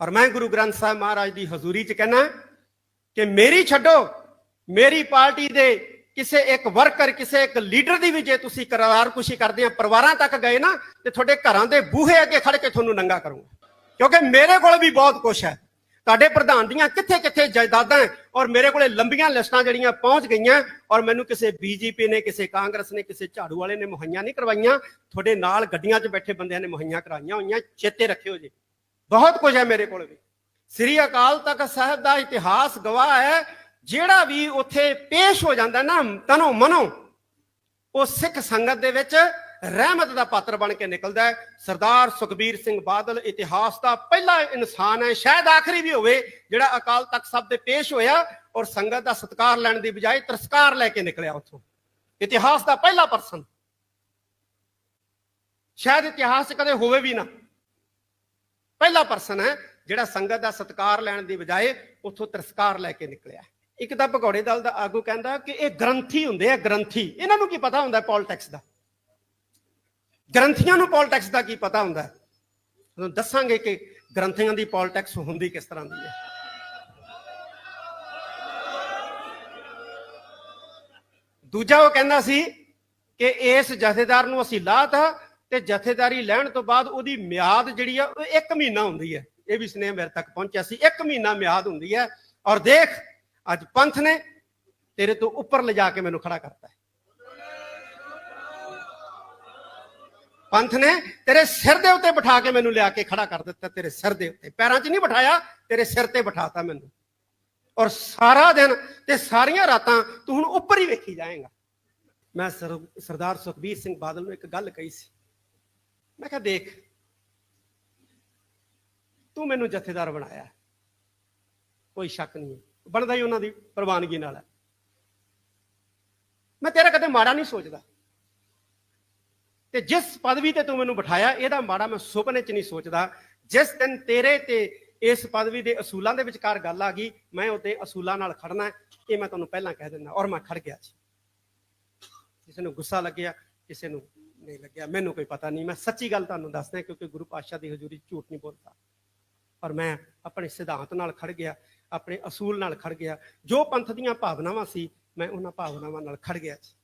ਔਰ ਮੈਂ ਗੁਰੂ ਗ੍ਰੰਥ ਸਾਹਿਬ ਮਹਾਰਾਜ ਦੀ ਹਜ਼ੂਰੀ 'ਚ ਕਹਿਣਾ ਕਿ ਮੇਰੀ ਛੱਡੋ, ਮੇਰੀ ਪਾਰਟੀ ਦੇ ਕਿਸੇ ਇੱਕ ਵਰਕਰ, ਕਿਸੇ ਇੱਕ ਲੀਡਰ ਦੀ ਵੀ ਜੇ ਤੁਸੀਂ ਕਰਾਰਕੁਸ਼ੀ ਕਰਦੇ ਆ, ਪਰਿਵਾਰਾਂ ਤੱਕ ਗਏ ਨਾ, ਤੇ ਤੁਹਾਡੇ ਘਰਾਂ ਦੇ ਬੂਹੇ ਅੱਗੇ ਖੜ ਕੇ ਤੁਹਾਨੂੰ ਨੰਗਾ ਕਰੂੰਗਾ। ਕਿਉਂਕਿ ਮੇਰੇ ਕੋਲ ਵੀ ਬਹੁਤ ਕੁਝ ਹੈ। ਤੁਹਾਡੇ ਪ੍ਰਧਾਨ ਦੀਆਂ ਕਿੱਥੇ ਕਿੱਥੇ ਜਾਇਦਾਦਾਂ ਔਰ ਮੇਰੇ ਕੋਲੇ ਲੰਬੀਆਂ ਲਿਸਟਾਂ ਜਿਹੜੀਆਂ ਪਹੁੰਚ ਗਈਆਂ ਔਰ ਮੈਨੂੰ ਕਿਸੇ ਬੀਜੇਪੀ ਨੇ, ਕਿਸੇ ਕਾਂਗਰਸ ਨੇ, ਕਿਸੇ ਝਾੜੂ ਵਾਲੇ ਨੇ ਮੁਹੱਈਆ ਨਹੀਂ ਕਰਵਾਈਆਂ। ਤੁਹਾਡੇ ਨਾਲ ਗੱਡੀਆਂ 'ਚ ਬੈਠੇ ਬੰਦਿਆਂ ਨੇ ਮੁਹੱਈਆ ਕਰਾਈਆਂ ਹੋਈਆਂ। ਚੇਤੇ ਰੱਖਿਓ ਜੀ। ਬਹੁਤ ਕੁਝ ਹੈ ਮੇਰੇ ਕੋਲ ਵੀ। ਸ੍ਰੀ ਅਕਾਲ ਤਖਤ ਸਾਹਿਬ ਦਾ ਇਤਿਹਾਸ ਗਵਾਹ ਹੈ, ਜਿਹੜਾ ਵੀ ਉੱਥੇ ਪੇਸ਼ ਹੋ ਜਾਂਦਾ ਨਾ, ਤਨੋ ਮਨੋ, ਉਹ ਸਿੱਖ ਸੰਗਤ ਦੇ ਵਿੱਚ ਰਹਿਮਤ ਦਾ ਪਾਤਰ ਬਣ ਕੇ ਨਿਕਲਦਾ ਹੈ। ਸਰਦਾਰ ਸੁਖਬੀਰ ਸਿੰਘ ਬਾਦਲ ਇਤਿਹਾਸ ਦਾ ਪਹਿਲਾ ਇਨਸਾਨ ਹੈ, ਸ਼ਾਇਦ ਆਖਰੀ ਵੀ ਹੋਵੇ, ਜਿਹੜਾ ਅਕਾਲ ਤਖਤ ਸਾਹਿਬ ਦੇ ਪੇਸ਼ ਹੋਇਆ ਔਰ ਸੰਗਤ ਦਾ ਸਤਿਕਾਰ ਲੈਣ ਦੀ ਬਜਾਏ ਤਰਸਕਾਰ ਲੈ ਕੇ ਨਿਕਲਿਆ ਉੱਥੋਂ। ਇਤਿਹਾਸ ਦਾ ਪਹਿਲਾ ਪਰਸਨ। ਸ਼ਾਇਦ ਇਤਿਹਾਸ ਕਦੇ ਹੋਵੇ ਵੀ ਨਾ। ਪਹਿਲਾ ਪਰਸਨ ਹੈ, ਜਿਹੜਾ ਸੰਗਤ ਦਾ ਸਤਿਕਾਰ ਲੈਣ ਦੀ ਬਜਾਏ ਉੱਥੋਂ ਤਿਰਸਕਾਰ ਲੈ ਕੇ ਨਿਕਲਿਆ ਇੱਕ ਤਾਂ ਭਗੌੜੇ ਦਲ ਦਾ ਆਗੂ ਕਹਿੰਦਾ ਕਿ ਇਹ ਗ੍ਰੰਥੀ ਹੁੰਦੇ ਆ, ਗ੍ਰੰਥੀ। ਇਹਨਾਂ ਨੂੰ ਕੀ ਪਤਾ ਹੁੰਦਾ ਪੋਲਿਟਿਕਸ ਦਾ? ਗ੍ਰੰਥੀਆਂ ਨੂੰ ਪੋਲਿਟਿਕਸ ਦਾ ਕੀ ਪਤਾ ਹੁੰਦਾ? ਤੁਹਾਨੂੰ ਦੱਸਾਂਗੇ ਕਿ ਗ੍ਰੰਥੀਆਂ ਦੀ ਪੋਲਿਟਿਕਸ ਹੁੰਦੀ ਕਿਸ ਤਰ੍ਹਾਂ ਦੀ ਹੈ। ਦੂਜਾ ਉਹ ਕਹਿੰਦਾ ਸੀ ਕਿ ਇਸ ਜਥੇਦਾਰ ਨੂੰ ਅਸੀਂ ਲਾਤਾ ਤੇ ਜਥੇਦਾਰੀ ਲੈਣ ਤੋਂ ਬਾਅਦ ਉਹਦੀ ਮਿਆਦ ਜਿਹੜੀ ਆ, ਉਹ 1 ਮਹੀਨਾ ਹੁੰਦੀ ਹੈ। ਇਹ ਵੀ ਸਨੇਹ ਮੇਰੇ ਤੱਕ ਪਹੁੰਚਿਆ ਸੀ। 1 ਮਹੀਨਾ ਮਿਆਦ ਹੁੰਦੀ ਹੈ। ਔਰ ਦੇਖ, ਅੱਜ ਪੰਥ ਨੇ ਤੇਰੇ ਤੋਂ ਉੱਪਰ ਲਿਜਾ ਕੇ ਮੈਨੂੰ ਖੜਾ ਕਰਤਾ ਹੈ। ਪੰਥ ਨੇ ਤੇਰੇ ਸਿਰ ਦੇ ਉੱਤੇ ਬਿਠਾ ਕੇ ਮੈਨੂੰ ਲਿਆ ਕੇ ਖੜਾ ਕਰ ਦਿੱਤਾ ਤੇਰੇ ਸਿਰ ਦੇ ਉੱਤੇ। ਪੈਰਾਂ 'ਚ ਨਹੀਂ ਬਿਠਾਇਆ, ਤੇਰੇ ਸਿਰ ਤੇ ਬਿਠਾਤਾ ਮੈਨੂੰ। ਔਰ ਸਾਰਾ ਦਿਨ ਤੇ ਸਾਰੀਆਂ ਰਾਤਾਂ ਤੂੰ ਹੁਣ ਉੱਪਰ ਹੀ ਵੇਖੀ ਜਾਏਗਾ। ਮੈਂ ਸਰਦਾਰ ਸੁਖਬੀਰ ਸਿੰਘ ਬਾਦਲ ਨੂੰ ਇੱਕ ਗੱਲ ਕਹੀ ਸੀ। ਮੈਂ ਕਿਹਾ ਦੇਖ, ਤੂੰ ਮੈਨੂੰ ਜਥੇਦਾਰ ਬਣਾਇਆ ਕੋਈ ਸ਼ੱਕ ਨਹੀਂ ਬਣਦਾ ਹੀ ਉਹਨਾਂ ਦੀ ਪ੍ਰਵਾਨਗੀ ਨਾਲ ਹੈ। ਮੈਂ ਤੇਰਾ ਕਦੇ ਮਾੜਾ ਨਹੀਂ ਸੋਚਦਾ। ਤੇ ਜਿਸ ਪਦਵੀ ਤੇ ਤੂੰ ਮੈਨੂੰ ਬਿਠਾਇਆ, ਇਹਦਾ ਮਾੜਾ ਮੈਂ ਸੁਪਨੇ 'ਚ ਨਹੀਂ ਸੋਚਦਾ। ਜਿਸ ਦਿਨ ਤੇਰੇ ਤੇ ਇਸ ਪਦਵੀ ਦੇ ਅਸੂਲਾਂ ਦੇ ਵਿਚਕਾਰ ਗੱਲ ਆ ਗਈ, ਮੈਂ ਉਹਦੇ ਅਸੂਲਾਂ ਨਾਲ ਖੜਨਾ ਇਹ ਮੈਂ ਤੁਹਾਨੂੰ ਪਹਿਲਾਂ ਕਹਿ ਦਿੰਦਾ। ਔਰ ਮੈਂ ਖੜ ਗਿਆ ਸੀ। ਕਿਸੇ ਨੂੰ ਗੁੱਸਾ ਲੱਗਿਆ, ਕਿਸੇ ਨੂੰ ਨਹੀਂ ਲੱਗਿਆ। ਮੈਨੂੰ ਕੋਈ ਪਤਾ ਨਹੀਂ। ਮੈਂ ਸੱਚੀ ਗੱਲ ਤੁਹਾਨੂੰ ਦੱਸਦਾ, ਕਿਉਂਕਿ ਗੁਰੂ ਪਾਤਸ਼ਾਹ ਦੀ ਹਜ਼ੂਰੀ ਝੂਠ ਨਹੀਂ ਬੋਲਦਾ। ਪਰ ਮੈਂ ਆਪਣੇ ਸਿਧਾਂਤ ਨਾਲ ਖੜ ਗਿਆ, ਆਪਣੇ ਅਸੂਲ ਨਾਲ ਖੜ ਗਿਆ। ਜੋ ਪੰਥ ਦੀਆਂ ਭਾਵਨਾਵਾਂ ਸੀ, ਮੈਂ ਉਹਨਾਂ ਭਾਵਨਾਵਾਂ ਨਾਲ ਖੜ ਗਿਆ